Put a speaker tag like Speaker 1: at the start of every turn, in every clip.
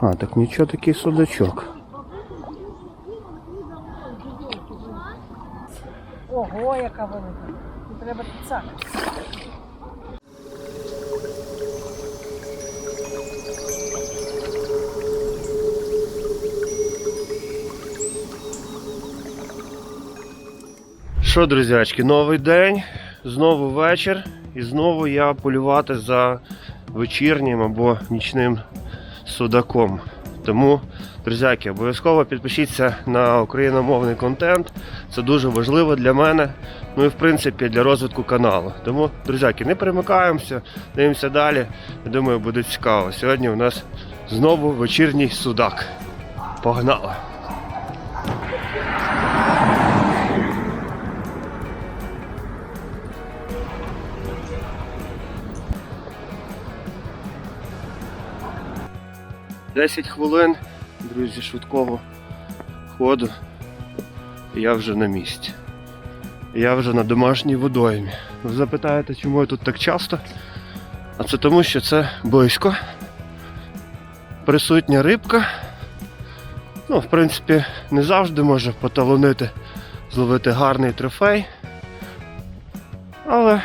Speaker 1: А, так нічого такий судачок.
Speaker 2: Ого, яка велика. Тут Треба підсак.
Speaker 1: Що, друзячки, новий день, знову вечір, і знову я полювати за вечірнім або нічним судаком. Тому, друзяки, обов'язково підпишіться на україномовний контент. Це дуже важливо для мене, ну і в принципі для розвитку каналу. Тому, друзяки, не перемикаємося, дивимося далі. Я думаю, буде цікаво. Сьогодні у нас знову вечірній судак. Погнали! Десять хвилин, друзі, швидкого ходу. Я вже на місці. Я вже на домашній водоймі. Ви запитаєте, чому я тут так часто? А це тому, що це близько. Присутня рибка. Ну, в принципі, не завжди може поталонити, зловити гарний трофей. Але,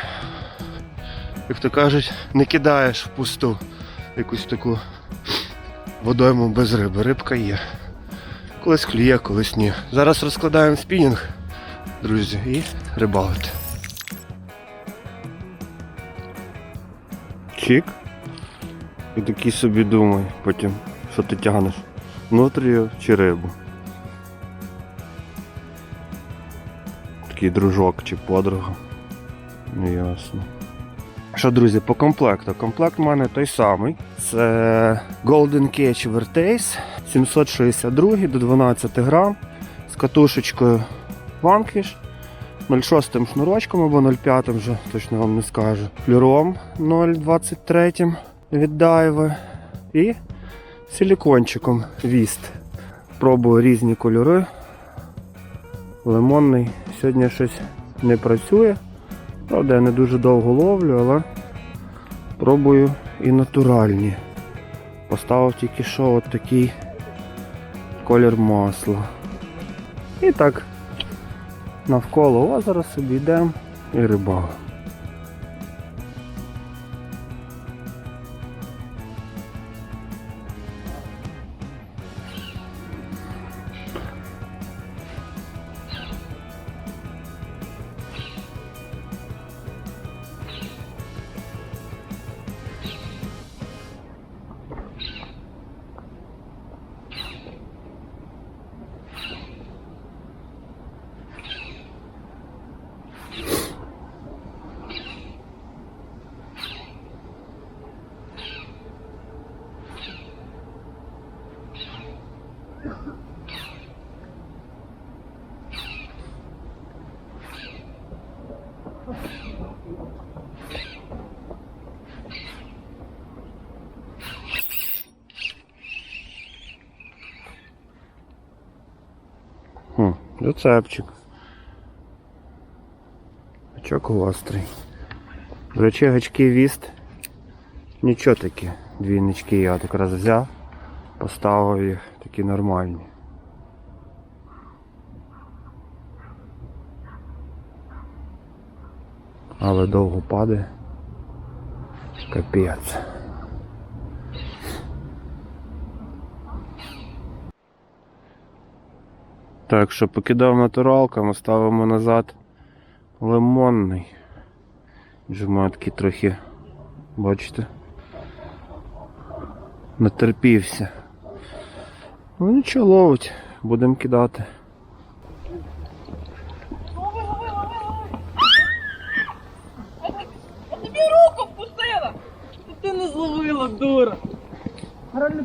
Speaker 1: як то кажуть, не кидаєш в пусту якусь таку водойму без риби. Рибка є. Колись клює, колись ні. Зараз розкладаємо спінінг, друзі, і рибалити. Чик. І такий собі думай потім, що ти тягнеш. Нутрію чи рибу. Такий дружок чи подруга. Неясно. Що, друзі, по комплекту. Комплект у мене той самий. Це Golden Cage Vertace 762 до 12 грам з катушечкою Vanquish 0,6 шнурочком або 0,5 вже точно вам не скажу. Флюром 0,23 від Daiwa і силікончиком Віст. Пробую різні кольори. Лимонний сьогодні щось не працює. Правда, я не дуже довго ловлю, але пробую і натуральні. Поставив тільки що от такий колір масла. І так навколо озера собі йдемо і рибалимо. Хм, рецепчик. Гачок гострий. До речі, гачки віст. Нічого такі. Двійнички я от якраз взяв, поставив їх такі нормальні. Але довго падає. Капець. Так що покидав натуралками, ставимо назад лимонний. Такий трохи, бачите, натерпівся. Ну нічого ловить, будемо кидати.
Speaker 2: Я тобі руку впустила! Ти не зловила, дура. Гральне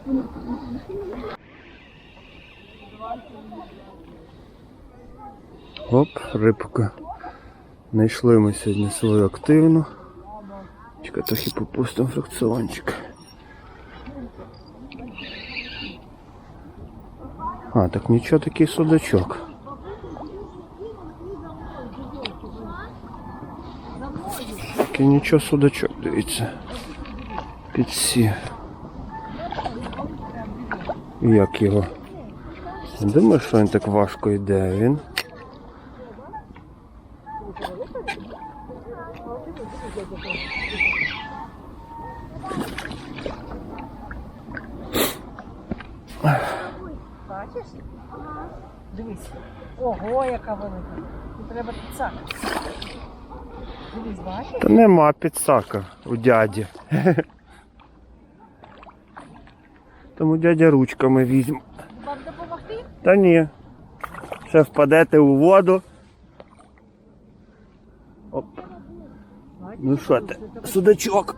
Speaker 1: Оп, рибка. Знайшли ми сьогодні свою активну. Чекай, трохи попустимо фракціончик. А, так нічого такий судачок. Такий нічого судачок, дивіться. Підсів. Як його? Думаю, що він так важко йде. Він.
Speaker 2: Бачиш? Дивись. Ого, яка велика. Тут треба підсак. Дивись, бачиш?
Speaker 1: Та нема підсака у дяді. Тому дядя ручками візьме.
Speaker 2: Вам допомогти?
Speaker 1: Та ні. Ще впадете у воду. Оп. Ну що ти? Судачок.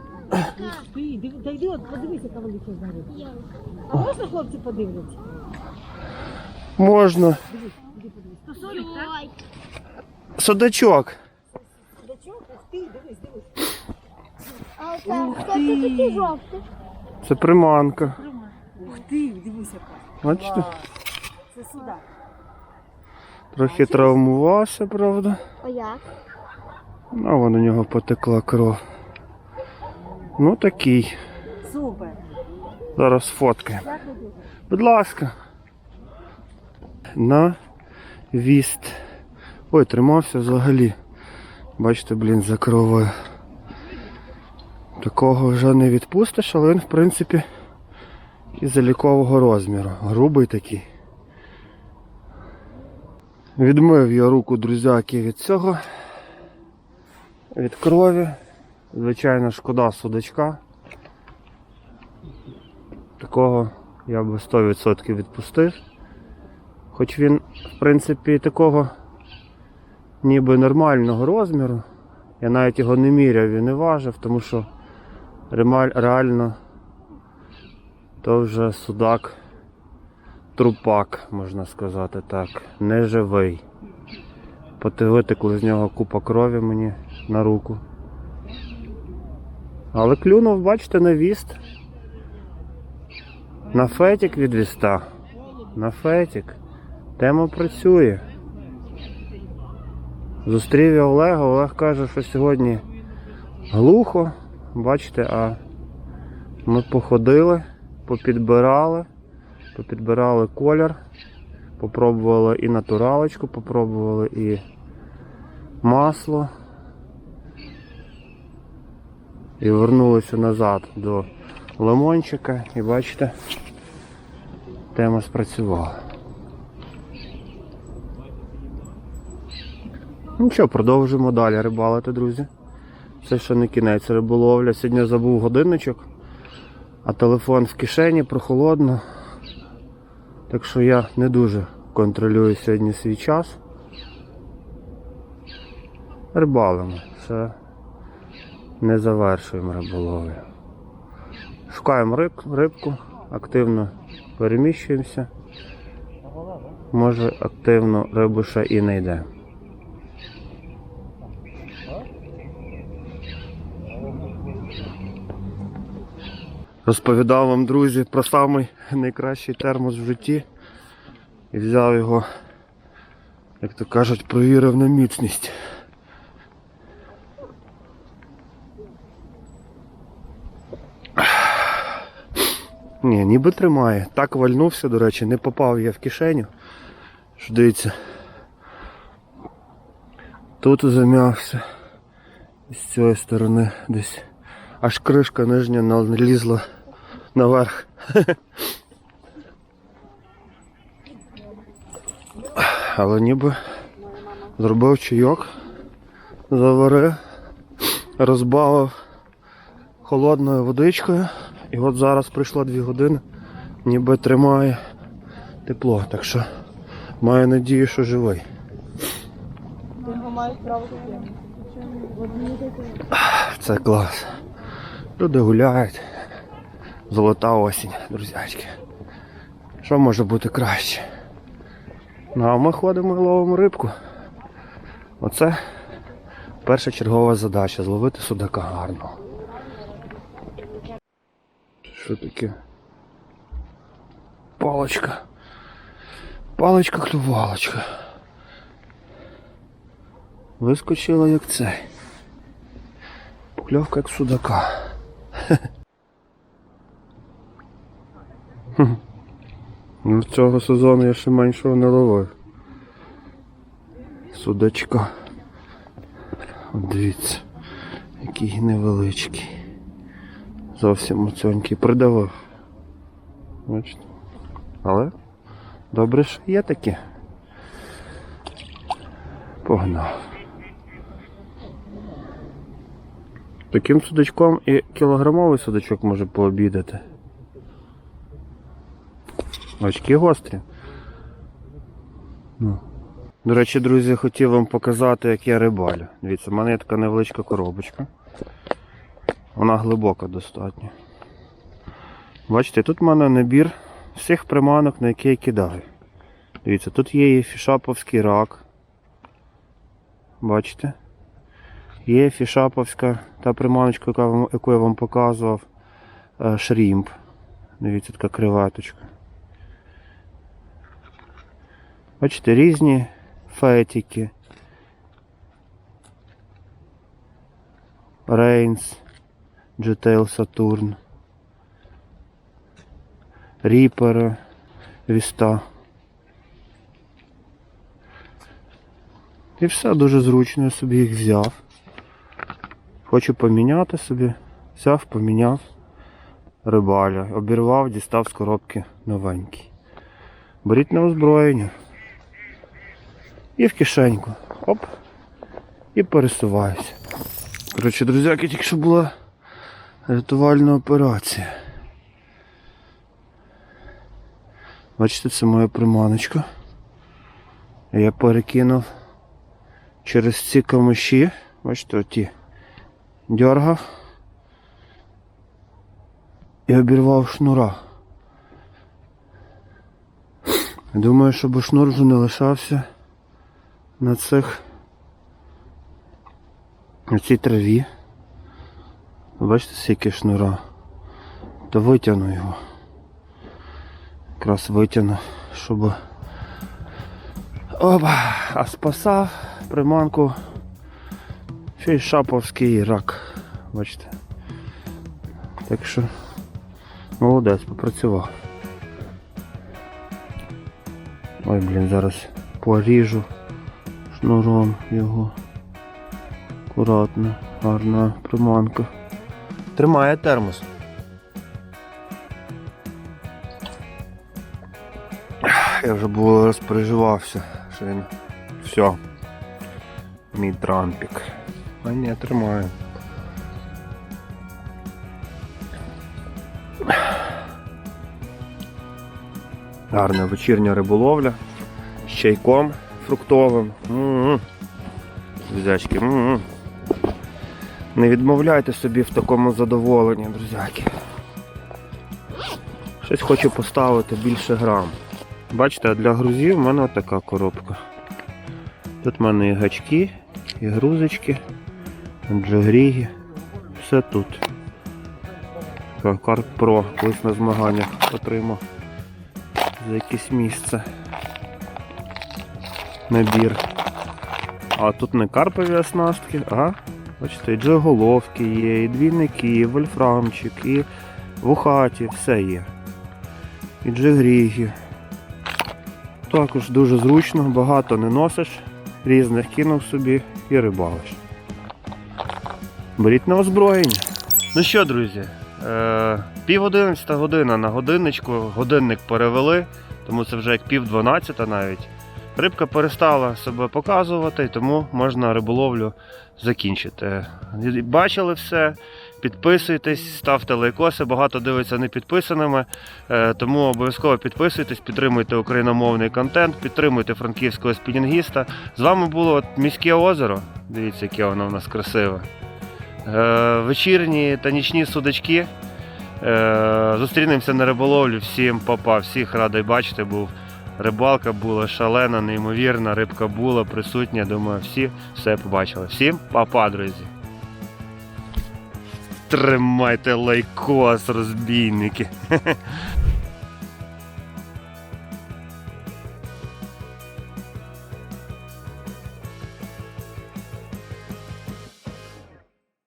Speaker 2: Та йди, от подивись, яка велика зараз. А можна хлопці подивляться?
Speaker 1: Можна.
Speaker 2: Дивись, іди подивись. То солік, так?
Speaker 1: Судачок.
Speaker 2: Дочок, ах ти, дивись, дивись.
Speaker 3: А це хто такий жовтий?
Speaker 1: Це приманка.
Speaker 2: Ух ти, дивись яка.
Speaker 1: Бачите?
Speaker 2: Це сюди.
Speaker 1: Трохи травмувався, правда.
Speaker 3: А як?
Speaker 1: А вон у нього потекла кров. Ну такий.
Speaker 2: Супер.
Speaker 1: Зараз
Speaker 2: дуже.
Speaker 1: Будь ласка. На віст. Ой, тримався взагалі. Бачите, блін, за кровою. Такого вже не відпустиш, але він, в принципі, і залікового розміру. Грубий такий. Відмив я руку друзяки від цього. Від крові. Звичайно, шкода судачка. Такого я би 100% відпустив. Хоч він, в принципі, такого ніби нормального розміру. Я навіть його не міряв і не важив, тому що реально то вже судак трупак, можна сказати так, не живий. З нього купа крові мені на руку. Але клюнув, бачите, на віст. На фетік від віста. На фетік. Тема працює. Зустрів я Олега. Олег каже, що сьогодні глухо. Бачите, а ми походили, попідбирали, попідбирали колір, попробували і натуралочку, попробували і масло. І вернулися назад до лимончика. І бачите, тема спрацювала. Ну що, продовжуємо далі рибалити, друзі. Це ще не кінець риболовля. Сьогодні забув годинничок, а телефон в кишені прохолодно. Так що я не дуже контролюю сьогодні свій час. Рибалимо. Ще не завершуємо риболовлю. Шукаємо риб, рибку, активно переміщуємося. Може активно рибу ще і не йде. Розповідав вам, друзі, про самий найкращий термос в житті. І взяв його, як то кажуть, провірив на міцність. Ні, ніби тримає. Так вальнувся, до речі, не попав я в кишеню. Що дивіться. Тут зам'явся. З цієї сторони десь. Аж кришка нижня налізла наверх. Але ніби зробив чайок, заварив, розбавив холодною водичкою. І от зараз прийшло 2 години, ніби тримає тепло. Так що маю надію, що живий.
Speaker 2: Його маєш право.
Speaker 1: Це клас. Люди гуляють. Золота осінь, друзячки. Що може бути краще? Ну а ми ходимо і ловимо рибку. Оце перша чергова задача зловити судака гарно. Що таке? Палочка. Паличка-клювалочка. Вискочила як цей. Покльовка як судака. Ну, цього сезону я ще меншого не ловив. Судачка. От Дивіться, який невеличкий. Зовсім оценький. Придавив. Бачите? Але добре, що є таке. Погнав. Таким судачком і кілограмовий судачок може пообідати. Очки гострі. Ну. До речі, друзі, хотів вам показати, як я рибалю. Дивіться, в мене є така невеличка коробочка. Вона глибока достатньо. Бачите, тут в мене набір всіх приманок, на які я кидаю. Дивіться, тут є і фішаповський рак. Бачите? Є фішаповська та приманочка, яку я вам показував. е, Шрімп. Дивіться, така креветочка. Бачите, різні фетики. Рейнс, Джетейл Сатурн. Ріпер, Віста. І все дуже зручно, я собі їх взяв. Хочу поміняти собі. Взяв, поміняв. Рибаля. Обірвав, дістав з коробки новенький. Беріть на озброєння. І в кишеньку. Оп. І пересуваюся. Коротше, друзяки, тільки що була рятувальна операція. Бачите, це моя приманочка. Я перекинув через ці камиші. Бачите, оті. Дергав. І обірвав шнура. Думаю, щоб шнур вже не лишався на цих на цій траві. Бачите, скільки шнура. То витягну його. Якраз витягну, щоб. Опа! А спасав приманку фейшаповський рак. Бачите. Так що молодець, попрацював. Ой, блін, зараз поріжу шнуром його. Акуратно, гарна приманка. Тримає термос. Я вже було розпереживався, що він все. Мій трампік. А ні, тримає. Гарна вечірня риболовля з чайком фруктовим. Друзячки, не відмовляйте собі в такому задоволенні, друзяки. Щось хочу поставити більше грам. Бачите, для грузів в мене така коробка. Тут в мене і гачки, і грузочки, джигріги. Все тут. Карт Pro колись на змаганнях отримав за якесь місце. Набір. А тут не карпові оснастки, а бачите, і джеголовки є, і двійники, і вольфрамчик, і вухаті, все є. І джигріги. Також дуже зручно, багато не носиш, різних кинув собі і рибалиш. Беріть на озброєння. Ну що, друзі, е, пів одинадцята година на годинничку, годинник перевели, тому це вже як пів дванадцята навіть. Рибка перестала себе показувати, тому можна риболовлю закінчити. Бачили все, підписуйтесь, ставте лайкоси, багато дивиться не підписаними. Е, Тому обов'язково підписуйтесь, підтримуйте україномовний контент, підтримуйте франківського спінінгіста. З вами було міське озеро. Дивіться, яке воно у нас красиве. Е, Вечірні та нічні судачки. Е, Зустрінемося на риболовлі. Всім папа, всіх радий бачити. Був рибалка була шалена, неймовірна, рибка була присутня. Думаю, всі все побачили. Всім папа, друзі. Тримайте лайкос, розбійники.